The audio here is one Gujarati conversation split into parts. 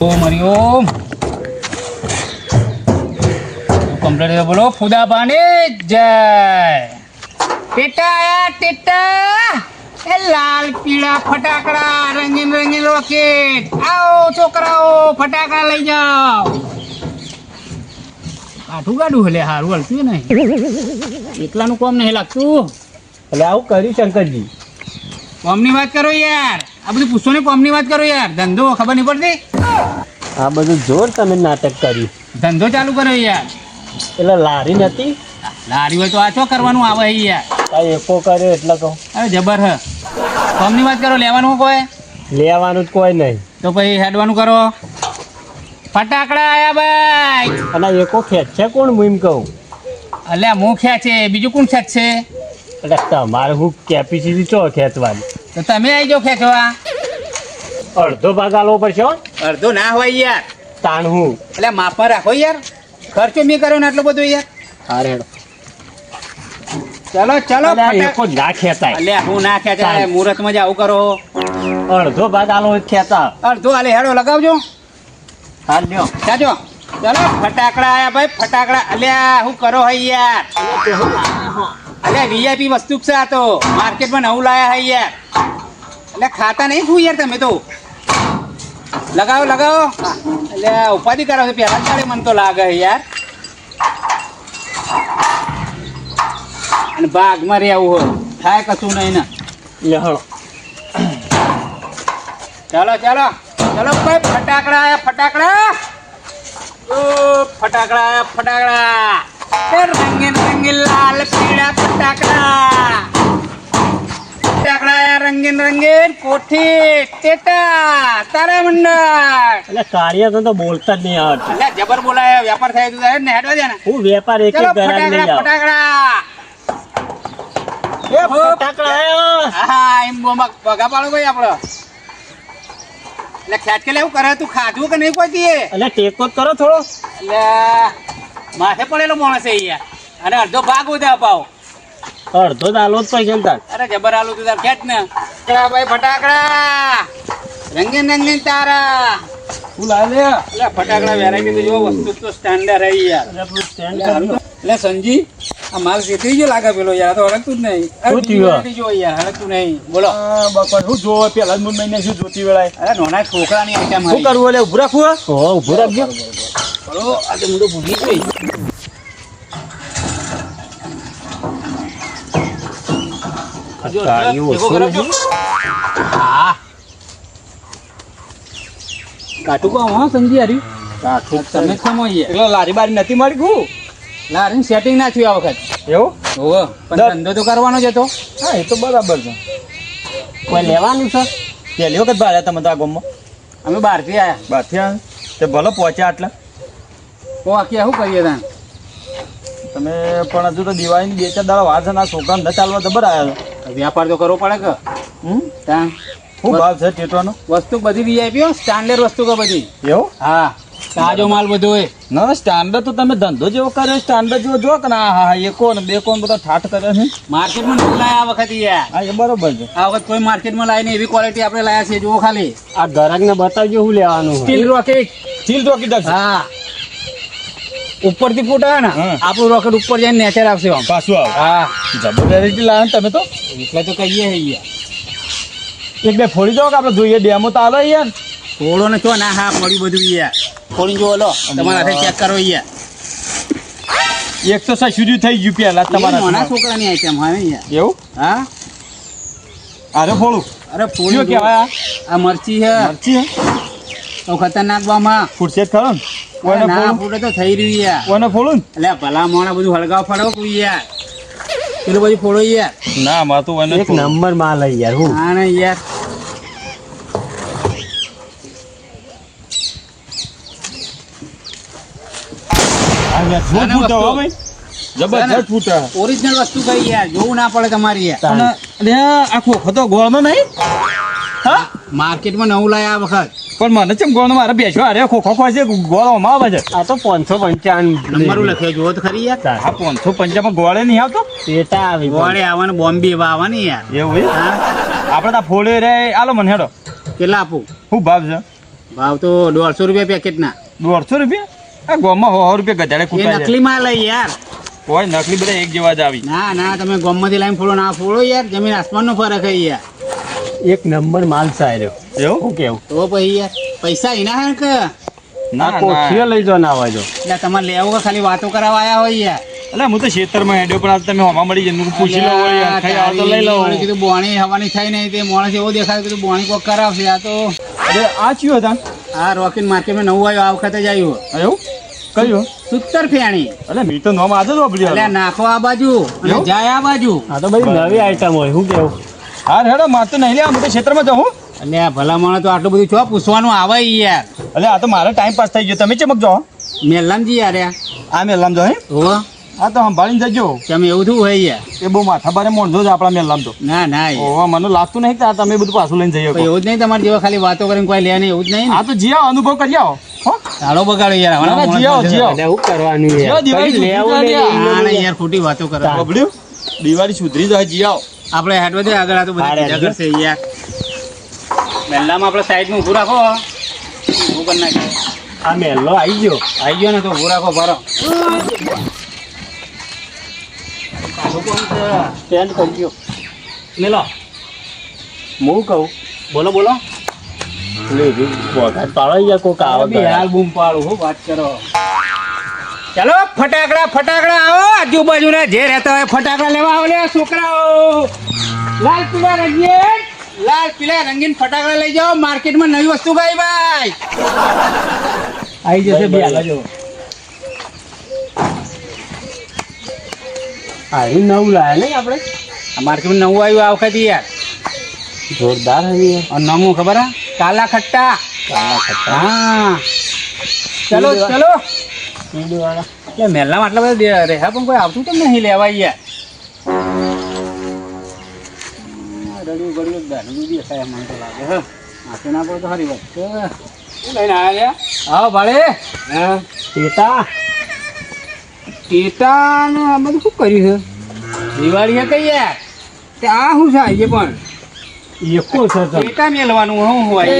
ઓમ હરિઓમ કમ્પ્લીટ બોલો. ફુદા પાણી જય. ટેટા આયા ટેટા. એ લાલ પીળા ફટાકડા રંગીન રંગીન રોકેટ. આવો છોકરાઓ ફટાકડા લઈ જાઓ. કાઠું ગાડું હલે હારું હલતું નહીં એકલાનું કોમ નહીં લાગતું. એટલે આવું કર્યું શંકરજી. કોમની વાત કરો યાર. આ બધું પૂછો ને કોમની વાત કરો યાર. ધંધો ખબર નહીં પડતી? આ બધું જોર તમે નાટક કર્યું. ધંધો ચાલુ કર્યો યાર એટલે લારી નથી? લારી હોય તો આ શું કરવાનું આવે છે યાર આ એકો કર્યો એટલે કહું. અરે જબર હ. કોમની વાત કરો લેવાનું કોઈ? લેવાનું જ કોઈ નહીં. તો પછી હેડવાનું કરો. ફટાકડા આયા ભાઈ. અને એકો એકો ખેંચશે કોણ હું એમ કહું? અલ્યા હું ખેંચે બીજું કોણ ખેંચશે એટલે તમારે હું કેપેસિટી છો ખેંચવાની? તો તમે આવી જાઓ ખેંચવા. અડધો ભાગ આલવો પડશે. અડધો ના હોય યાર. તાણ હું એટલે માપમાં રાખો યાર. ખર્ચો મેં કર્યો ને આટલો બધો યાર. હારે હેડો. ચલો ચલો એકો ના ખેતા એટલે હું ના ખેતા. મુહૂર્તમાં જ આવું કરો. અડધો ભાગ આલો ખેતા અડધો આલે હેડો લગાવજો. હાલ લ્યો ચાજો ચલો ફટાકડા આયા ભાઈ ફટાકડા. અલ્યા હું કરો હે યાર? અલ્યા વીઆઈપી વસ્તુ છે આ તો. માર્કેટમાં નવું લાયા હે યાર. એટલે ખાતા નહીં શું યાર તમે તો. લગાવો લગાવો. એટલે ઉપાધિ કરો છો પહેલા ચાલે મને તો લાગે યાર. અને બાગમાં રહેવું હોય થાય કશું નહીં ને. લ્યો હળો. ચાલો ચાલો ચાલો ભાઈ ફટાકડા આયા ફટાકડા. ઓ ફટાકડા આયા ફટાકડા. રંગીન રંગીન લાલ પીળા ફટાકડા. રંગીન રંગીન કોઠી ટેટા તારા મંડળ. એટલે કાળિયા તો તો બોલતા જ નહીં આવડતું એટલે જબર બોલાય વેપાર થાય તો થાય ને હેડવા દે ને. હું વેપાર એક એક ઘરાક લઈ આવ. ફટાકડા. એ ફટાકડા આયો હા. એમ બોમ્બા પગા પાડો ભાઈ આપણો એટલે ખેટકે લેવું કરે તું ખાધું કે નહીં કોઈ દીએ? એટલે ટેકો કરો થોડો. એટલે માથે પડેલો માણસ છે અહીંયા. અને અડધો ભાગ ઉધા અપાવ અડધો જ આલો જ પૈસા તાર. અરે જબર આલો તું તાર ખેંચ ને. ફટાકડા ભાઈ ફટાકડા. રંગીન રંગીન તારા. તું ફટાકડા વેરાયટી તો જો વસ્તુ તો સ્ટાન્ડર્ડ રહી યાર. એટલે તો- સંજી આ માલ લાગે પેલો યાર? તો હળગતું જ નહીં. શું થયું? જો યાર હળગતું નહીં. બોલો. બકર શું જોવો? પેલા જ મહિને શું જોતી વેળાય અરે નાના છોકરાની આઈટમ શું કરવું એટલે ઉભું રાખવું હો? ઉભું રાખજો. આજે હું તો ભૂલી ગઈ જો, કાળિયું ભેગો ઓછું કરાવજો. નહીં? હા કાટુ કો હા. સમજી હારી? તમે ખમો યાર એટલે લારી બારી નથી મળી ગયું? લારીન સેટિંગ ના થયું આ વખત. એવું? ઓહો પણ ધંધો તો કરવાનો જ હતો. હા એ તો બરાબર છે. કોઈ લેવાનું છે? પહેલી વખત બહાર તમે તો આ ગામમાં. અમે બહારથી આયા. બાથી આવ્યા તે ભલે પહોંચ્યા આટલા તો આખી શું કરીએ ત્યાં તમે પણ હજુ તો દિવાળીની બે ચાર દાડા વાર છે ને આ છોકરા ન ચાલવા જબર આવ્યા છે વ્યાપાર તો કરવો પડે કે? હમ? ત્યાં શું ભાવ છે ટેટવાનો? વસ્તુ બધી વીઆઈપી સ્ટાન્ડર્ડ વસ્તુ કે બધી. એવું? હા. તાજો માલ બધો હોય. ના ના સ્ટાન્ડર્ડ તો તમે ધંધો જેવો કર્યો સ્ટાન્ડર્ડ જેવો જો કે ના? હા હા એકો ને બે કોણ બધા ઠાઠ કર્યો છે? માર્કેટમાં નવું લાયા આ વખત યાર. હા એ બરોબર છે. આ વખત કોઈ માર્કેટમાં લાવીને એવી ક્વોલિટી આપણે લાયા છે જુઓ ખાલી. આ ઘરાકને બતાવજો શું લેવાનું. સ્ટીલ રોકેટ સ્ટીલ રોકી દે હા ઉપરથી ફૂટા ને હા. આપણું રોકેટ ઉપર જઈને નેચર આવશે આમ. પાછું આવે. હા. જબરદસ્તી લાવે તમે તો. એટલે તો કહીએ યાર એક બે ફોડી દો કે આપણે જોઈએ ડેમો તો આલો યાર થોડો ને છો ના હા પડ્યું બધું યાર ફોડી જોવો લો. તમારા હાથે ચેક કરો યાર એકસો સાત સુધી થઈ ગયું પેલા તમારા નાના. છોકરાની આઈટમ હા યાર એવું? હા? અરે ફોડું. અરે શું ફોડી કહેવાય આ? મરચી છે. મરચી હે? તો ખતરનાક બામાં. ફૂટશે ખરો ને? ના ફૂટે તો થઈ રહ્યું યાર. કોઈને ફોડું એટલે ભલા મોણા બધું હળગાવ ફળો કોઈ યાર. પેલું બધું ફોડો યાર. ના માં તો એક નંબર માલ હે યાર હું. હા ને યાર. જોર ફૂટે હો ભાઈ? જબરજસ્ત ફૂટે. ઓરિજિનલ વસ્તુ કઈ યાર? જોવું ના પડે તમારી યાર. અને અરે આ ખોખો તો ગોળનો નહીં? હા? માર્કેટમાં નવું લાયા આ વખત. પણ મને ચમ ગોળનો મારે બેસો અરે ખોખો ખો છે ગોળો માં આવે છે. આ તો પાંચસો પંચાવન નંબર લખે જોવો તો ખરી યાર. આ પાંચસો પંચામાં ગોળે નહીં આવતો? પેટા આવે ગોળે. આવવાનું બોમ્બે એવા આવવાની યાર. એવું આપણે તો ફોડે રે આલો મને હેડો. કેટલા આપું? શું ભાવ છે? ભાવ તો દોઢસો રૂપિયા પેકેટના દોઢસો રૂપિયા? આ ગોમાં સો રૂપિયા ગધાડે છે. નકલી માલ હે યાર. કોઈ નકલી બધા એક જેવા જ આવી. ના ના તમે ગોમમાંથી લાઈન ફોડો ના ફોડો યાર. જમીન આસમાનનો ફરક હે યાર. એક નંબર માલ સાર્યો એવું? શું કેવું? તો પછી યાર પૈસા એના હે કે? ના કોઠીએ લઈ જો ના આવજો એટલે તમારે લેવો કે ખાલી વાતો કરાવવા આવ્યા હોય યાર. એટલે હું તો ખેતરમાં હેડ્યો પણ તમે હોમાં મળી જાય પૂછી લો ખાઈ આવો તો લઈ લો કીધું બોણી હવાની થાય નહીં તે માણસ એવો દેખાય કીધું બોણી કોક કરાવશે આ તો અરે આ ચિયો હતા. આ રોકેટ માર્કેટમાં નવું આવ્યું આ વખતે જ આવ્યું. એવું? કયું? સુતર ફેણી. એટલે મી તો નોમ આજે જ વાપર્યું એટલે નાખો આ બાજુ અને જાય આ બાજુ. આ તો બધી નવી આઈટમ હોય શું કેવું? હા હેડો માર તો નહીં લે હું તો ક્ષેત્રમાં જાઉં અને આ ભલા માણસ તો આટલું બધું છો પૂછવાનું આવે યાર. એટલે આ તો મારો ટાઈમ પાસ થઈ ગયો. તમે ચમક જાઓ મેલામજી યાર આ. મેલામ જાઓ હે? હો. આ તો સંભાળીને જજો. તમે એવું થયું હોય યાર? એ બહુ માથા ભારે મોંઢો જ આપણા મેલામ તો. ના ના. ઓવા મને લાગતું નહીં કે આ તમે બધું પાછું લઈને જઈ કોઈ એવું જ નહીં તમારે જેવા ખાલી વાતો કરીને કોઈ લે નહીં એવું જ નહીં આ તો જીયા અનુભવ કરી આવો હો. ચાલો બગાડો યાર હમણાં જીઓ, જીઓ. અને કરવાનું યાર? દિવાળી લેવું યાર. ખોટી વાતો કરો. દિવાળી સુધરી જાય જીયાઓ આપણે હેડ વધે આગળ આ તો બધી હેડ છે યાર પહેલામાં આપણે સાઈડમાં ઊભું રાખો ઊભું કરી નાખીએ. આ મેલ્લો આવી ગયો. આવી ગયો ને તો ઊભું રાખો ભરો? સ્ટેન્ડ કરી ગયો. મેલો હું કહું? બોલો બોલો. લે રે, પાડો યાર કોક આવે હાલ બૂમ પાડું હું વાત કરો. ચાલો ફટાકડા ફટાકડા આવો. આજુબાજુના જે રહેતા હોય ફટાકડા લેવા આવે છોકરાઓ. લાલ પીળા રંગીન. લાલ પીળા રંગીન ફટાકડા લઈ જાઓ માર્કેટમાં નવી વસ્તુ ગઈ ભાઈ. આવી જશે બે આગળ આયું નવું લાયા નહીં આપણે. માર્કેટમાં નવું આવ્યું આ વખત યાર. જોરદાર. અને નામું ખબર હા? કાલા ખટ્ટા. કાલા ખટ્ટા. હા. ચલો ચલો. પીળીવાળા. એટલે મહેલામાં આટલા બધા રહ્યા પણ કોઈ આવતું કેમ નહીં લેવા યાર. રડ્યું ગળ્યું દારૂ દેખાય મને તો લાગે હે. માથે ના પડે તો સારી વાત લઈને આવ્યા આવો ભાડે. હા? ટેટા. ટેટાનું આ બધું શું કર્યું છે? દિવાળી કઈ યાર તે આ શું છે આજે પણ? એકો છે. ટેટા મેલવાનું હું હોય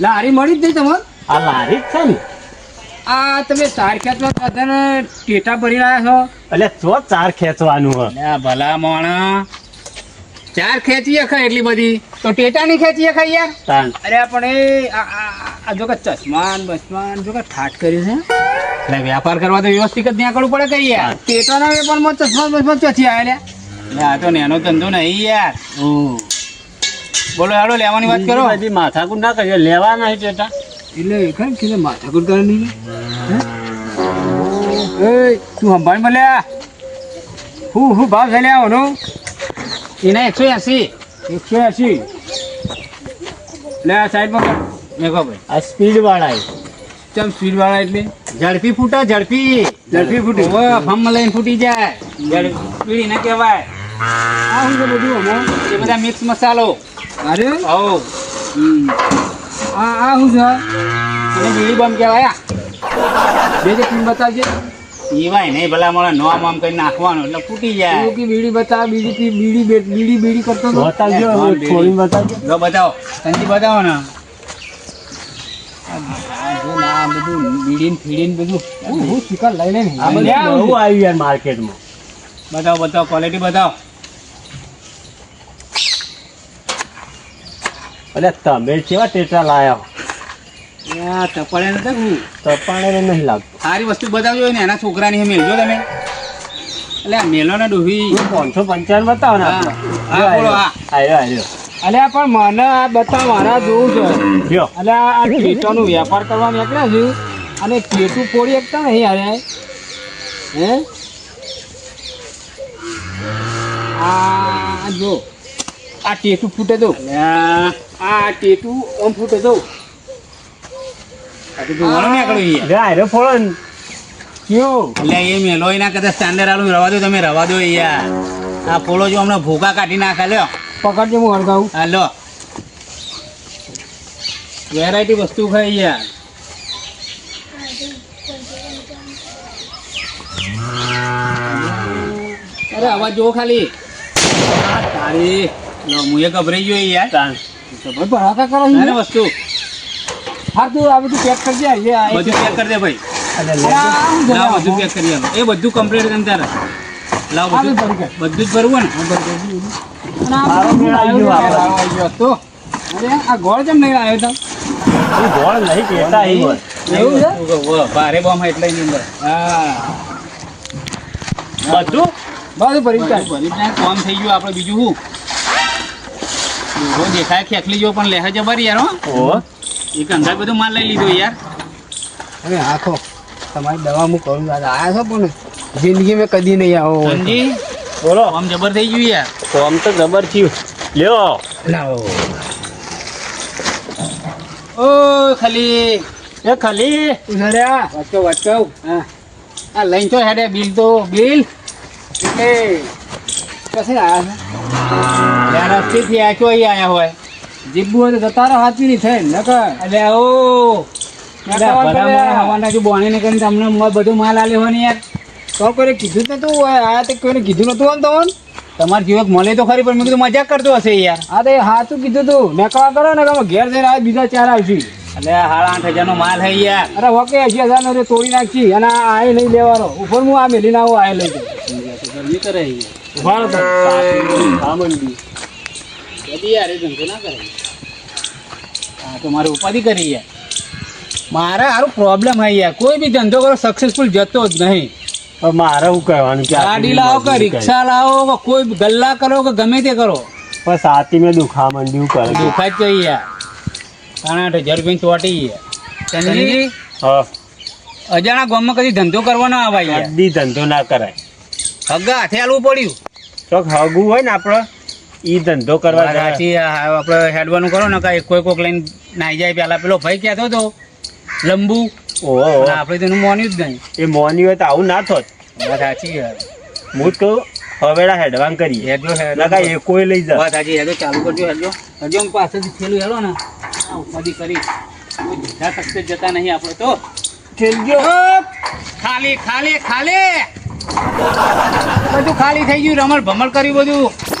લારી મળી જ નહીં તમારે આ લારી જ છે ને. આ તમે ચાર ખેંચવા સાધન ટેટા ભરી રહ્યા છો? એટલે ચો ચાર ખેંચવાનું હોય. ભલા મોણા. ચાર ખેંચી ખાય એટલી બધી. તો ટેટા નહીં ખેંચી ખાય યાર? અરે પણ એ જો કે ચશ્માન બસમાન જો કે ઠાટ કર્યું છે. એટલે વ્યાપાર કરવા તો વ્યવસ્થિત જ ત્યાં કરવું પડે કઈ યાર? ટેટાના વેપારમાં ચશ્મા બસમાન ચોથી એટલે આ તો નેનો ધંધો નહીં યાર. બોલો હેડો લેવાની વાત કરો. હજી માથાકૂટ ના કરીએ. લેવા નહીં ટેટા. એટલે ખરેખર કીધું માથાકૂટ કરે નહીં એ તું સંભાળ મળ્યા હું હું ભાવ છે લ્યા ઓનો એના એકસો એસી. એકસો એસી. લે આ સાઈડમાં મેઘો ભાઈ. આ સ્પીડ વાળા ચમ સ્પીડ વાળા એટલે? ઝડપી ફૂટો ઝડપી. ઝડપી ફૂટી. ઓ ફમ લઈને ફૂટી જાય. ઝડપી ના કહેવાય. આ હું બધું હમણાં? એ બધા મિક્સ મસાલો. અરે? ઓ આ આ શું છે અને બીડી બમ કહેવાય બે જે પીન બતાવજે પીવાય નહીં ભલા મને નવા આમ કરી નાખવાનું એટલે ફૂટી જાય બીડી બતાવ બીડી પી બીડી બીડી બીડી કરતો બતાવજો થોડી બતાવજો જો બતાવો સંજી બતાવો ને આ બધું બીડીન ફીડીન બધું હું હું શિકાર લઈ લઈને આ બધું યાર માર્કેટમાં બતાવો બતાવો ક્વોલિટી બતાવો. એટલે તમે કેવા ટેટા લાયા? આ તપાડે નતા હું નહીં લાગતું. સારી વસ્તુ બતાવજો ને એના છોકરાની હે મેલજો તમે. એટલે આ મેલો ને ડૂબી પાંચસો પંચાવન બતાવો ને હા. બોલો, હા. આયો. અલ્યા પણ મને આ બતાવ મારા જોવું છે. લ્યો. આ ટેટોનો વેપાર કરવા નીકળ્યા છું. અને કેટું પોડી એકતા નહીં અરે. હે? આ જો. આ ટેટું ફૂટે દઉં. આ ટેટું ઓમ ફૂટે દઉં. ભૂકા કાઢી નાખે લ્યો. પકડજો હું હળગાવું. વેરાયટી વસ્તુ ખાઈ યાર અરે અવાજ જો ખાલી. તારી. હું એ ગભરાઈ ગયો યાર. ભાઈ કરો વસ્તુ. હા તું આ બધું પેક કરજે બધું પેક કરી દે ભાઈ. લાવ બધું પેક કરી આલો. એ બધું કમ્પ્લીટ કરીને તારે. લાવ આ બધું. બધું જ ભરવું ને? અને આ મારો બધું મેળ આવી ગયો આવ્યો આપણે. આવી ગયો તો અરે આ ગોળ કેમ નહીં આવ્યો તો ગોળ નહીં કહેતા એવું છે? ભારે બોમ્બ એટલે એની અંદર. હા. બધું? બધું ભરી ચાલ ભરી કોમ થઈ ગયું. આપણે બીજું શું? દોરો દેખાય ખેખલી જો પણ લેહે જબર યાર હો. એ એક બધું બધો માલ લઈ લીધો યાર. અરે આખો તમારી દવા હું કરું? દાદા આયા છો પણ જિંદગી મેં કદી નહીં આવો હોય. બોલો. આમ જબર થઈ ગયું યાર. આમ તો જબર થયું. લ્યો. લાવો ઓ ખાલી. એ ખાલી. ઉસળ્યા વાંચો વાંચો. હા. આ લઈને તો હેડે બિલ તો બિલ. એટલે કશે આયા છે? યાર રસ્તેથી આ ચો અહીં આયા હોય. જીબુ હોય તો જતા રહો હાથવી નહીં થાય. નકર. એટલે ઓ. હવાના જો બોણી કરીને તમને મ- બધું માલ આલ્યો હોય ને યાર. તો કોઈને કીધું જ નતું આ તો કોઈને કીધું નતું આમ તમને તમારે જીવક મળે તો ખરી પણ મેં કીધું મજાક કરતો હશે યાર. હા તો સાચું કીધું તું. નકવા કરો ને ઘેર જઈને આ બીજા ચાર આવશે. એટલે સાડા આઠ હજારનો માલ હે યાર. અરે ઓકે હજી હજાર નો તોડી નાખી અને આ આય નહીં લેવાનો. ઉપર હું આ મેલી ના આય લઈ જાઉં. કરે ઊભા રહો તમે. હા બધી યાર એ ધંધો ના કરે. હા તો મારે ઉપાધિ કરી યાર મારે સારું પ્રોબ્લેમ આવી યાર. કોઈ બી ધંધો કરો સક્સેસફુલ જતો જ નહીં. પણ મારે શું કહેવાનું કે ગાડી લાવો કે રિક્ષા લાવો કે કોઈ ગલ્લા કરો કે ગમે તે કરો. પણ સાતી મેં દુખા મંડ્યું કરે દુખા જ કઈ યાર. સાડા આઠ હજાર રૂપિયા ચોટી યાર સંજયજી હા. અજાણા ગામમાં કદી ધંધો કરવાનો ના આવે યાર. કદી ધંધો ના કરાય. હગા હાથે પડ્યું. તો હગું હોય ને આપણે ઈ ધંધો કરવા સાચી આપણે હેડવાનું કરો ને કાંઈ કોઈ કોક લઈને નાઈ જાય. પેલા પેલો ભાઈ કહેતો હતો લંબુ. ઓહો. ઓહો. પણ આપણે તેનું મોન્યું જ નહીં. એ મોન્યું હોય તો આવું ના થોત. સાચી યાર હું કહું હવેડા હેડવાન કરી હેડો હેડો એ કોઈ લઈ જા. વાત સાચી હેડો ચાલુ કરજો હેડો હજુ હું પાછળથી થેલું હેડો ને. ઉપાધિ કરી. જતા નહીં આપણે તો. ખેલજો ખાલી ખાલી ખાલી. બધું ખાલી થઈ ગયું રમણ ભમણ કર્યું બધું.